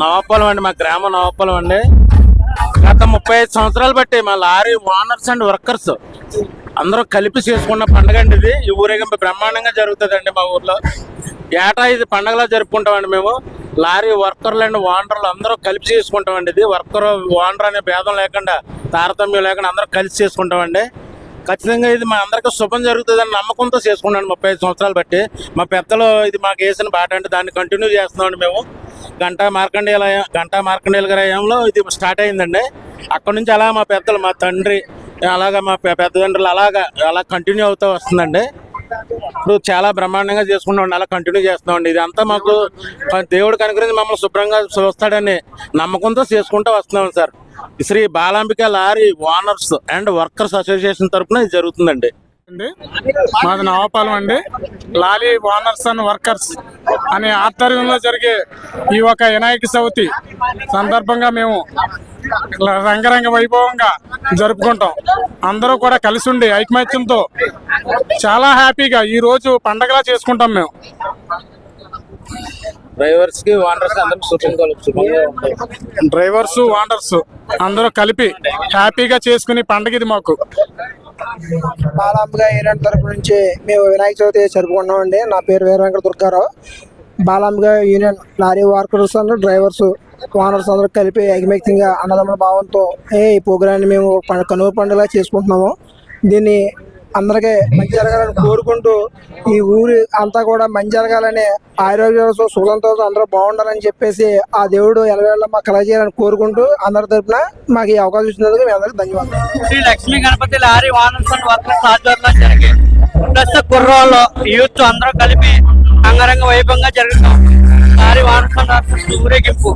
నవాపాలెం అండి మా గ్రామం నవాపాలెం అండి. గత ముప్పై ఐదు సంవత్సరాలు బట్టి మా లారీ ఓనర్స్ అండ్ వర్కర్స్ అందరూ కలిపి చేసుకున్న పండుగ అండి ఇది. ఈ ఊరేగింపు బ్రహ్మాండంగా జరుగుతుందండి మా ఊర్లో. ఏటా ఇది పండగలా జరుపుకుంటామండి మేము. లారీ వర్కర్లు అండ్ ఓనర్లు అందరూ కలిపి చేసుకుంటామండి ఇది. వర్కర్ ఓనర్ అనే భేదం లేకుండా తారతమ్యం లేకుండా అందరూ కలిసి చేసుకుంటామండి. ఖచ్చితంగా ఇది మా అందరికీ శుభం జరుగుతుందని నమ్మకంతో చేసుకున్నాను ముప్పై ఐదు సంవత్సరాలు బట్టి. మా పెద్దలు ఇది మాకు వేసిన బాట అంటే దాన్ని కంటిన్యూ చేస్తున్నామండి మేము. గంటా మార్కండేయుల గంటా మార్కండేయుల గారి హయాంలో ఇది స్టార్ట్ అయిందండి. అక్కడ నుంచి అలా మా పెద్దలు మా తండ్రి అలాగా మా పెద్దతండ్రులు అలాగా అలా కంటిన్యూ అవుతూ వస్తుందండి. ఇప్పుడు చాలా బ్రహ్మాండంగా చేసుకుంటామండి అలా కంటిన్యూ చేస్తున్నామండి ఇదంతా మాకు దేవుడు అనుగ్రహించి మమ్మల్ని శుభ్రంగా చూస్తాడని నమ్మకంతో చేసుకుంటూ వస్తున్నాం sir. Shri Balambika lorry owners and workers association తరపున ఇది జరుగుతుందండి. అండి. మాది నవాపాలెం అండి. లాలీ ఓనర్స్ అండ్ వర్కర్స్ అనే ఆధ్వర్యంలో జరిగే ఈ ఒక వినాయక చవితి సందర్భంగా మేము రంగరంగ వైభవంగా జరుపుకుంటాం. అందరూ కూడా కలిసి ఉండి ఐకమత్యంతో చాలా హ్యాపీగా ఈ రోజు పండగలా చేసుకుంటాం మేము. డ్రైవర్స్కి ఓనర్స్ అందరూ కలిపి హ్యాపీగా చేసుకుని పండగ ఇది మాకు. బాలాంబగా ఏరియా తరపు నుంచి మేము వినాయక చవితి జరుపుకున్నామండి నా పేరు వీర వెంకట దుర్గారావు బాలాంబగా యూనియన్ లారీ వర్కర్స్ అందరూ డ్రైవర్స్ ఓనర్స్ అందరూ కలిపి ఐకమత్యంగా అన్నదమ్ముల భావంతో ఏ ఈ ప్రోగ్రాన్ని మేము పండుగ చేసుకుంటున్నాము. దీన్ని అందరికీ మంచి జరగాలని కోరుకుంటూ ఈ ఊరి అంతా కూడా మంచి జరగాలని ఆరోగ్యాలతో సుఖంతో అందరూ బాగుండాలని చెప్పేసి ఆ దేవుడు ఎలవేళ్ళ మాకు కలగజేయాలని కోరుకుంటూ అందరి తరఫున మాకు ఈ అవకాశం ఇచ్చినందుకు మీ అందరికీ ధన్యవాదాలు. శ్రీ లక్ష్మీ గణపతి లారీ వాహనం అండ్ వర్కర్స్ ఆధ్వర్యంలో జరిగే కుర్రోళ్ళు యూత్ అందరూ కలిపి అంగరంగ వైభవంగా జరుగుతాం. లారీ వాహనం ఊరేగింపు.